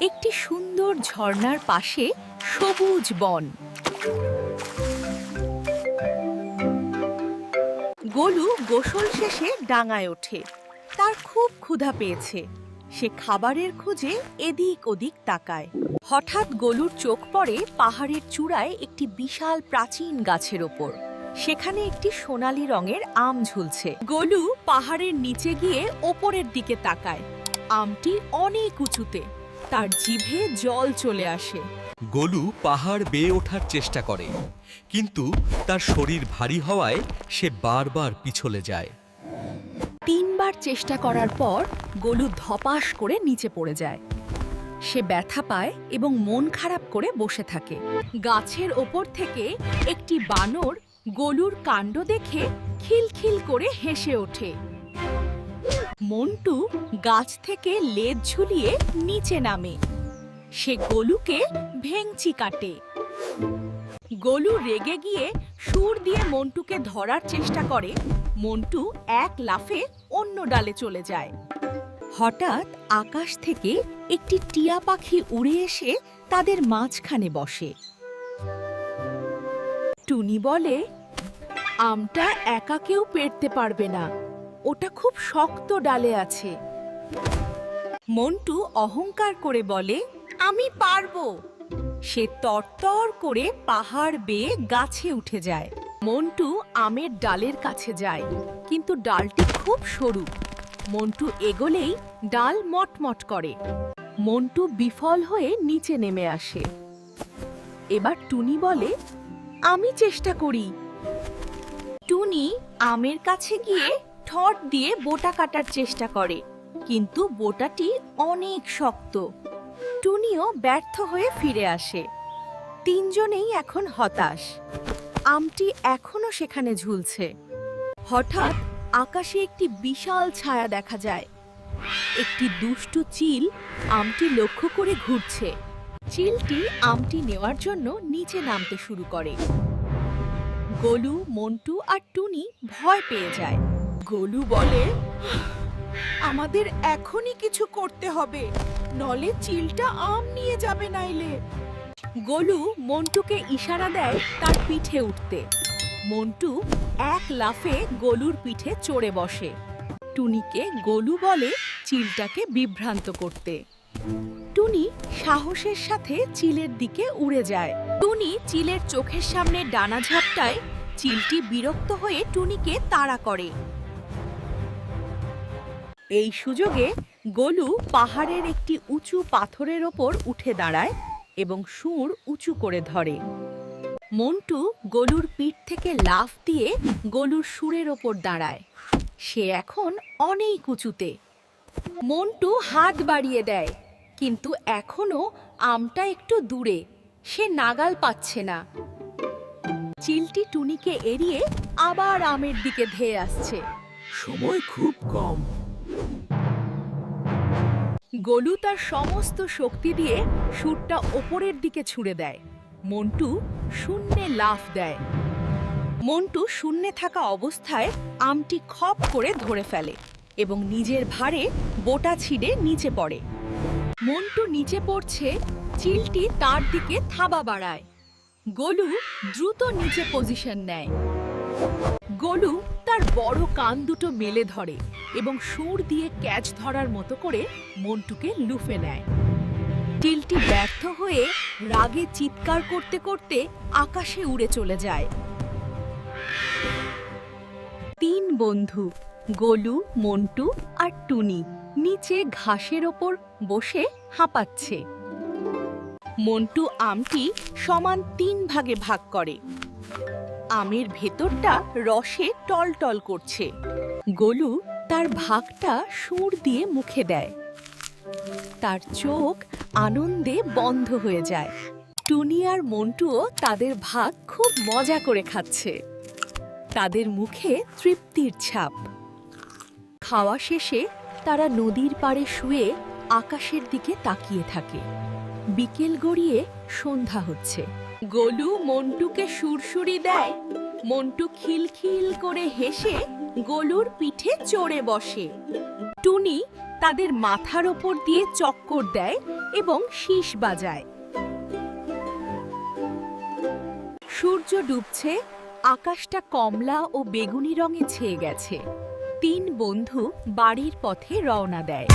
একটি সুন্দর ঝর্ণার পাশে সবুজ বন। গোলু গোসল শেষে ডাঙায় ওঠে। তার খুব ক্ষুধা পেয়েছে। সে খাবারের খোঁজে এদিক ওদিক তাকায়। হঠাৎ গোলুর চোখ পড়ে পাহাড়ের চূড়ায় একটি বিশাল প্রাচীন গাছের ওপর। সেখানে একটি সোনালি রঙের আম ঝুলছে। গোলু পাহাড়ের নিচে গিয়ে ওপরের দিকে তাকায়। আমটি অনেক উঁচুতে। তার জিভে জল চলে আসে। গোলু পাহাড় বেয়ে ওঠার চেষ্টা করে কিন্তু তার শরীর ভারী হওয়ায় সে বারবার পিছলে যায়। তিনবার চেষ্টা করার পর গোলু ধপাস করে নিচে পড়ে যায়। সে ব্যথা পায় এবং মন খারাপ করে বসে থাকে। গাছের ওপর থেকে একটি বানর গোলুর কাণ্ড দেখে খিলখিল করে হেসে ওঠে। মন্টু গাছ থেকে লেজ ঝুলিয়ে নিচে নামে। সে গোলুকে ভেংচি কাটে। গোলু রেগে গিয়ে সুর দিয়ে মন্টুকে ধরার চেষ্টা করে। মন্টু এক লাফে অন্য ডালে চলে যায়। হঠাৎ আকাশ থেকে একটি টিয়া পাখি উড়ে এসে তাদের মাঝখানে বসে। টুনি বলে, আমটা একা কেউ পেরতে পারবে না। ওটা খুব শক্ত ডালে আছে। মন্টু অহংকার করে বলে, আমি পারব। সে তরতর করে পাহাড় বেয়ে গাছে উঠে যায়। মন্টু আমের ডালের কাছে যায়, কিন্তু ডালটি খুব সরু। মন্টু এগোলেই ডাল মটমট করে। মন্টু বিফল হয়ে নিচে নেমে আসে। এবার টুনি বলে, আমি চেষ্টা করি। টুনি আমের কাছে গিয়ে ঠট দিয়ে বোটা কাটার চেষ্টা করে, কিন্তু বোটাটি অনেক শক্ত। টুনিও ব্যর্থ হয়ে ফিরে আসে। তিনজনেই এখন হতাশ। আমটি এখনও সেখানে ঝুলছে। হঠাৎ আকাশে একটি বিশাল ছায়া দেখা যায়। একটি দুষ্টু চিল আমটি লক্ষ্য করে ঘুরছে। চিলটি আমটি নেওয়ার জন্য নিচে নামতে শুরু করে। গোলু, মন্টু আর টুনি ভয় পেয়ে যায়। গোলু বলে, আমাদের এখনই কিছু করতে হবে, নলে চিলটা আম নিয়ে যাবে নাইলে। গোলু মন্টুকে ইশারা দেয় তার পিঠে উঠতে। মন্টু এক লাফে গোলুর পিঠে চড়ে বসে। টুনিকে গোলু বলে চিলটাকে বিভ্রান্ত করতে। টুনি সাহসের সাথে চিলের দিকে উড়ে যায়। টুনি চিলের চোখের সামনে ডানা ঝাপটায় চিলটি বিরক্ত হয়ে টুনিকে তাড়া করে। এই সুযোগে গোলু পাহাড়ের একটি উঁচু পাথরের ওপর উঠে দাঁড়ায় এবং সুর উঁচু করে ধরে। মন্টু গোলুর পিঠ থেকে লাফ দিয়ে গোলুর সুরের ওপর দাঁড়ায়। সে এখন অনেক উঁচুতে। মন্টু হাত বাড়িয়ে দেয়, কিন্তু এখনও আমটা একটু দূরে। সে নাগাল পাচ্ছে না। চিলটি টুনিকে এড়িয়ে আবার আমের দিকে ধেয়ে আসছে। সময় খুব কম। গোলু তার সমস্ত শক্তি দিয়ে সুরটা ওপরের দিকে ছুঁড়ে দেয়। মন্টু শূন্যে লাফ দেয়। মন্টু শূন্যে থাকা অবস্থায় আমটি খপ করে ধরে ফেলে এবং নিজের ভারে বোটা ছিঁড়ে নিচে পড়ে। মন্টু নিচে পড়ছে, চিলটি তার দিকে থাবা বাড়ায়। গোলু দ্রুত নিচে পজিশন নেয়। গোলু তার বড় কান দুটো মেলে ধরে এবং সুর দিয়ে ক্যাচ ধরার মতো করে মন্টুকে লুফে নেয়। টিলটি ব্যর্থ হয়ে রাগে চিৎকার করতে করতে আকাশে উড়ে চলে যায়। তিন বন্ধু, গোলু, মন্টু আর টুনি, নিচে ঘাসের ওপর বসে হাঁপাচ্ছে। মন্টু আমটি সমান তিন ভাগে ভাগ করে। আমের ভেতরটা রসে টলটল করছে। গোলু তার ভাগটা সুর দিয়ে মুখে দেয়। তার চোখ আনন্দে বন্ধ হয়ে যায়। টুনি আর মন্টুও তাদের ভাগ খুব মজা করে খাচ্ছে। তাদের মুখে তৃপ্তির ছাপ। খাওয়া শেষে তারা নদীর পাড়ে শুয়ে আকাশের দিকে তাকিয়ে থাকে। বিকেল গড়িয়ে সন্ধ্যা হচ্ছে। গোলু মন্টুকে সুরসুরি দেয়। মন্টু খিলখিল করে হেসে গোলুর পিঠে চড়ে বসে। টুনি তাদের মাথার ওপর দিয়ে চক্কর দেয় এবং শীষ বাজায়। সূর্য ডুবছে, আকাশটা কমলা ও বেগুনি রঙে ছেয়ে গেছে। তিন বন্ধু বাড়ির পথে রওনা দেয়।